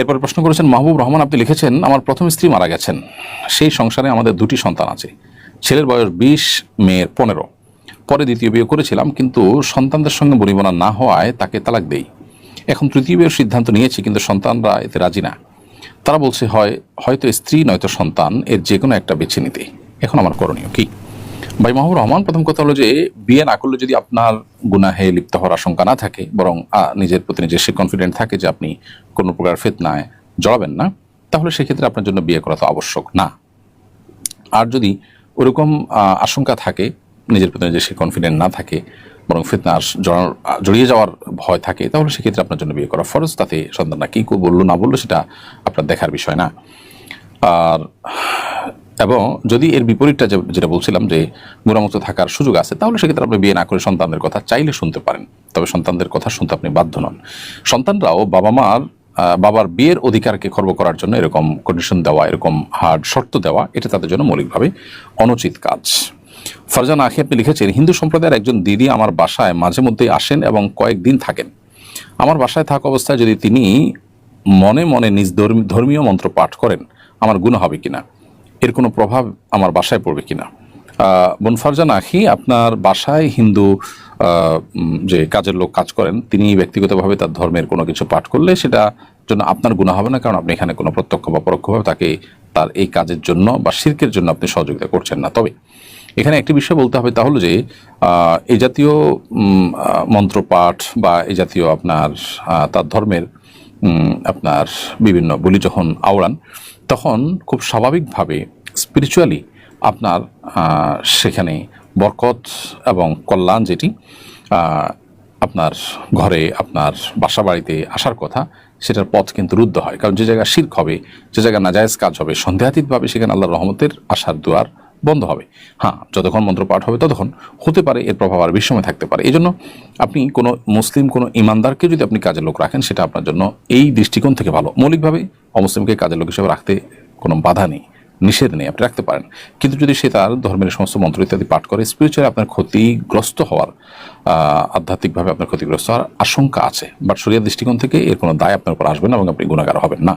এরপর প্রশ্ন করেছেন, মাহবুব রহমান, আপনি লিখেছেন, আমার প্রথম স্ত্রী মারা গেছেন। সেই সংসারে আমাদের দুটি সন্তান আছে। ছেলের বয়স বিশ, মেয়ের পনেরো। পরে দ্বিতীয় বিয়ে করেছিলাম, কিন্তু সন্তানদের সঙ্গে বনিবনা না হওয়ায় তাকে তালাক দেই। এখন তৃতীয় বিয়ের সিদ্ধান্ত নিয়েছি, কিন্তু সন্তানরা এতে রাজি না। তারা বলছে, হয়, হয়তো স্ত্রী, নয়তো সন্তান, এর যে কোনো একটা বেছে নিতে। এখন আমার করণীয় কি? ভাই মাহবুব রহমান প্রথম কথা হলো যে বিয়ে না করলে যদি আপনার গুনাহে লিপ্ত হওয়ার আশঙ্কা না থাকে বরং নিজের প্রতি নিজের সে কনফিডেন্ট থাকে যে আপনি কোনো প্রকার ফেতনায় জড়াবেন না তাহলে সেক্ষেত্রে আপনার জন্য বিয়ে করা তো আবশ্যক না। আর যদি ওরকম আশঙ্কা থাকে নিজের প্রতি নিজের সে কনফিডেন্ট না থাকে বরং আহ, জড়িয়ে যাওয়ার ভয় থাকে তাহলে সেক্ষেত্রে আপনার জন্য বিয়ে করা ফরজ। তাতে সন্তানরা কী বলল না বলল সেটা আপনার দেখার বিষয় না। আর এবং যদি এর বিপরীতটা যেটা বলছিলাম যে গুণামুক্ত থাকার সুযোগ আছে, তাহলে সেক্ষেত্রে আপনি বিয়ে না করে সন্তানদের কথা চাইলে শুনতে পারেন। তবে সন্তানদের কথা শুনতে আপনি বাধ্য নন। সন্তানরাও বাবা মার বাবার বিয়ের অধিকারকে খর্ব করার জন্য এরকম কন্ডিশন দেওয়া, এরকম হার্ড শর্ত দেওয়া, এটা তাদের জন্য মৌলিকভাবে অনুচিত কাজ। ফারজান আখি, আপনি লিখেছেন, হিন্দু সম্প্রদায়ের একজন দিদি আমার বাসায় মাঝে মধ্যেই আসেন এবং কয়েকদিন থাকেন। আমার বাসায় থাকা অবস্থায় যদি তিনি মনে মনে নিজ ধর্মী- ধর্মীয় মন্ত্র পাঠ করেন, আমার গুণ হবে কিনা? এর কোনো প্রভাব আমার বাসায় পড়বে কিনা? বোন ফারজান, আখি, আপনার বাসায় হিন্দু যে কাজের লোক কাজ করেন, তিনি ব্যক্তিগতভাবে তার ধর্মের কোনো কিছু পাঠ করলে সেটা জন্য আপনার গুণা হবে না, কারণ আপনি এখানে কোনো প্রত্যক্ষ বা পরোক্ষভাবে তাকে তার এই কাজের জন্য বা শির্কের জন্য আপনি সহযোগিতা করছেন না। তবে এখানে একটি বিষয় বলতে হবে তাহলে যে এই জাতীয় মন্ত্রপাঠ বা এই জাতীয় আপনার তার ধর্মের আপনার বিভিন্ন বলি যখন আওড়ান, তখন খুব স্বাভাবিকভাবে স্পিরিচুয়ালি আপনার সেখানে বরকত এবং কল্যাণ যেটি আপনার ঘরে, আপনার বাসা বাড়িতে আসার কথা, সেটার পথ কিন্তু রুদ্ধ হয়। কারণ যে জায়গায় শির্ক হবে, যে জায়গায় নাজায়েজ কাজ হবে সন্দেহাতীতভাবে সেখানে আল্লাহর রহমতের আসার দুয়ার বন্ধ হবে। হ্যাঁ যতক্ষণ মন্ত্র পাঠ হবে ততক্ষণ হতে পারে, এর প্রভাব আর বিশ্বময় থাকতে পারে। এই জন্য আপনি কোনো মুসলিম, কোনো ইমানদারকে যদি আপনি কাজের লোক রাখেন, সেটা আপনার জন্য এই দৃষ্টিকোণ থেকে ভালো। মৌলিকভাবে অমুসলিমকে কাজের লোক হিসেবে রাখতে কোনো বাধা নেই, নিষেধ নেই, আপনি রাখতে পারেন। কিন্তু যদি সে তার ধর্মের সমস্ত মন্ত্র ইত্যাদি পাঠ করে স্পিরিচুয়ালি আপনার ক্ষতিগ্রস্ত হওয়ার আধ্যাত্মিকভাবে আপনার ক্ষতিগ্রস্ত হওয়ার আশঙ্কা আছে। বাট শরিয়ার দৃষ্টিকোণ থেকে এর কোনো দায় আপনার উপর আসবে না এবং আপনি গুণাগার হবেন না।